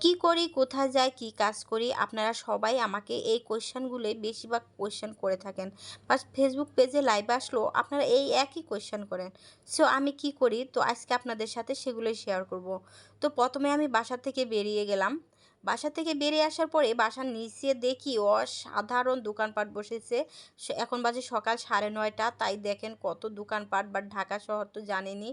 কি করি, কোথায় যাই, কি কাজ করি, আপনারা সবাই আমাকে এই কোয়েশ্চেনগুলোই বেশিরভাগ কোয়েশ্চেন করে থাকেন। বা ফেসবুক পেজে লাইভ আসলো, আপনারা এই একই কোয়েশ্চেন করেন। সো আমি কি করি? তো আজকে আপনাদের সাথে সেগুলোই শেয়ার করব। তো প্রথমে আমি বাসা থেকে বেরিয়ে গেলাম। বাসা থেকে বেরিয়ে আসার পরে বাসার নিচে দেখি অসাধারণ দোকানপাট বসেছে। এখন বাজে সকাল সাড়ে নয়টা। তাই দেখেন কত দোকানপাট, বাট ঢাকা শহর তো জানেনি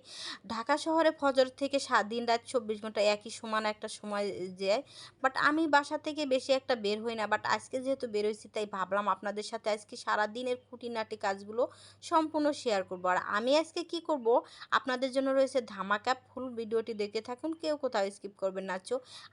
ঢাকা শহরে ফজর থেকে সাত দিন রাত চব্বিশ ঘণ্টা একই সমান একটা সময় যায়। বাট আমি বাসা থেকে বেশি একটা বের হই না। বাট আজকে যেহেতু বের হয়েছি, তাই ভাবলাম আপনাদের সাথে আজকে সারা দিনের খুঁটিনাটি কাজগুলো সম্পূর্ণ শেয়ার করব। আর আমি আজকে কি করব? আপনাদের জন্য রয়েছে ধামাকা ফুল। ভিডিওটি দেখে থাকুন। কেউ কোথাও স্কিপ করবেন না।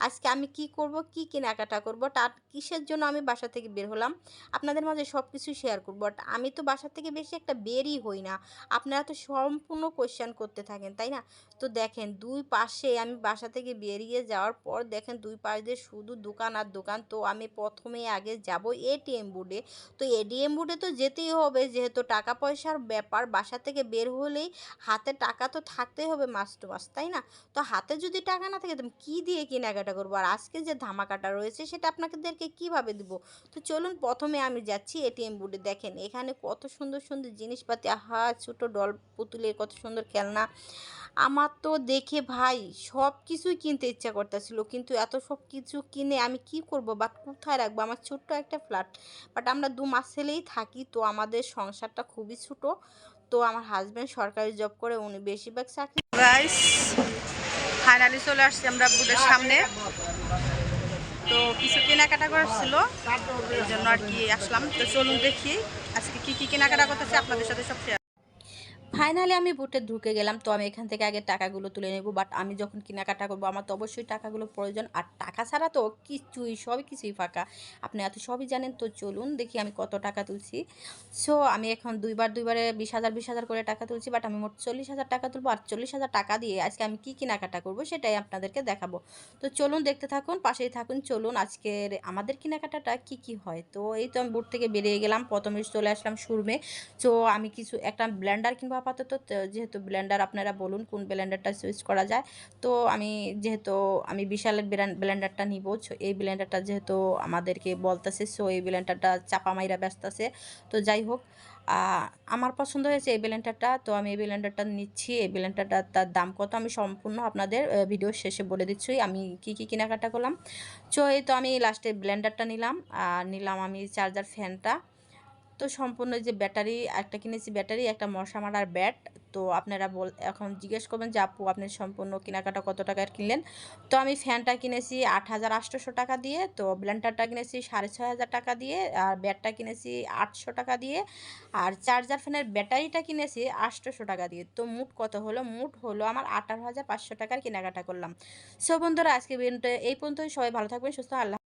আজকে আমি কি করব? কি কেনাকাটা করব তার কিসের জন্য আমি বাসা থেকে বের হলাম, আপনাদের মাঝে সব কিছু শেয়ার করব। বাট আমি তো বাসা থেকে বেশি একটা বেরই হই না। আপনারা তো সম্পূর্ণ কোয়েশ্চেন করতে থাকেন, তাই না? তো দেখেন, দুই পাশে আমি বাসা থেকে বেরিয়ে যাওয়ার পর দেখেন, দুই পাশ দিয়ে শুধু দোকান আর দোকান। তো আমি প্রথমে আগে যাব এটিএম বুথে তো এটিএম বুথে তো যেতেই হবে, যেহেতু টাকা পয়সার ব্যাপার, বাসা থেকে বের হলেই হাতে টাকা তো থাকতেই হবে মাস টু মাস তাই না? তো হাতে যদি টাকা না থাকে, তো আমি কী দিয়ে কেনাকাটা করব? আর আজকে যে ধামাকাটা রয়েছে সেটা আপনাদেরকে কীভাবে দিব? তো চলুন প্রথমে আমি যাচ্ছি এটিএম বুথে দেখেন, এখানে কত সুন্দর সুন্দর জিনিসপাতি, আহা, ছোটো ডল পুতুলের কত সুন্দর খেলনা। আমার তো দেখে ভাই সব কিছুই কিনতে ইচ্ছা করতেছিল, কিন্তু এত সব কিছু কিনে আমি কি করব? বাট কোথায় রাখব? আমার ছোট্ট একটা ফ্ল্যাট। বাট আমরা দু মাস ছেলেই থাকি, তো আমাদের সংসারটা খুবই ছোট। তো আমার হাজব্যান্ড সরকারি জব করে, উনি বেশিরভাগ চাকরি গাইস ফাইনালি চলে আসছি আমরা বুটের সামনে। তো কিছু কেনাকাটা ছিল, এই জন্য আর কি আসলাম। তো চলুন দেখি আজকে কি কি কেনাকাটা করতেছে, আপনাদের সাথে সব ফাইনালি আমি বুটে ঢুকে গেলাম, তো আমি এখান থেকে আগে টাকাগুলো তুলে নেব। বাট আমি যখন কেনাকাটা করব, আমার তো অবশ্যই টাকাগুলো প্রয়োজন। আর টাকা ছাড়া তো কিছুই, সবই কিছুই ফাঁকা। আপনি এত সবই জানেন, তো চলুন দেখি আমি কত টাকা তুলছি। সো আমি এখন দুইবার, দুইবারে বিশ হাজার বিশ হাজার করে টাকা তুলছি বাট আমি মোট চল্লিশ হাজার টাকা তুলবো। আর চল্লিশ হাজার টাকা দিয়ে আজকে আমি কী কেনাকাটা করব, সেটাই আপনাদেরকে দেখাবো। তো চলুন দেখতে থাকুন, পাশেই থাকুন, চলুন আজকের আমাদের কেনাকাটাটা কি কি হয়। তো এই তো আমি বুট থেকে বেরিয়ে গেলাম, প্রথমে চলে আসলাম সুরমে তো আমি কিছু একটা ব্ল্যান্ডার কিনবো আপাতত যেহেতু ব্লেন্ডার আপনারা বলুন কোন ব্লেন্ডারটা সুইচ করা যায়, তো আমি যেহেতু আমি বিশালের ব্লেন্ডারটা নিব এই ব্লেন্ডারটা যেহেতু আমাদেরকে বলতেছে সো এই ব্লেন্ডারটা চাপা মাইরা ব্যস্ত আছে তো যাই হোক আমার পছন্দ হয়েছে এই ব্লেন্ডারটা, তো আমি এই ব্লেন্ডারটা নিচ্ছি, এই ব্লেন্ডারটা তার দাম কত আমি সম্পূর্ণ আপনাদের ভিডিও শেষে বলে দিচ্ছি, আমি কি কি কেনাকাটা করলাম, তো এই তো আমি লাস্টে ব্লেন্ডারটা নিলাম, আর নিলাম আমি চার্জার ফ্যানটা তো সম্পূর্ণ যে ব্যাটারি, একটা কিনেছি ব্যাটারি, একটা মশা মারার ব্যাট। তো আপনারা বল, এখন জিজ্ঞেস করবেন যে, আপু, আপনি সম্পূর্ণ কেনাকাটা কত টাকার কিনলেন? তো আমি ফ্যানটা কিনেছি আট হাজার আটশোশো টাকা দিয়ে, তো ব্লেন্ডারটা কিনেছি সাড়ে ছয় হাজার টাকা দিয়ে, আর ব্যাটটা কিনেছি আটশো টাকা দিয়ে, আর চার্জার ফ্যানের ব্যাটারিটা কিনেছি আটশোশো টাকা দিয়ে। তো মোট কত হলো? মোট হলো আমার আঠারো হাজার পাঁচশো টাকার কেনাকাটা করলাম। সো বন্ধুরা আজকে এই পর্যন্তই। সবাই ভালো থাকবেন, সুস্থ আল্লাহ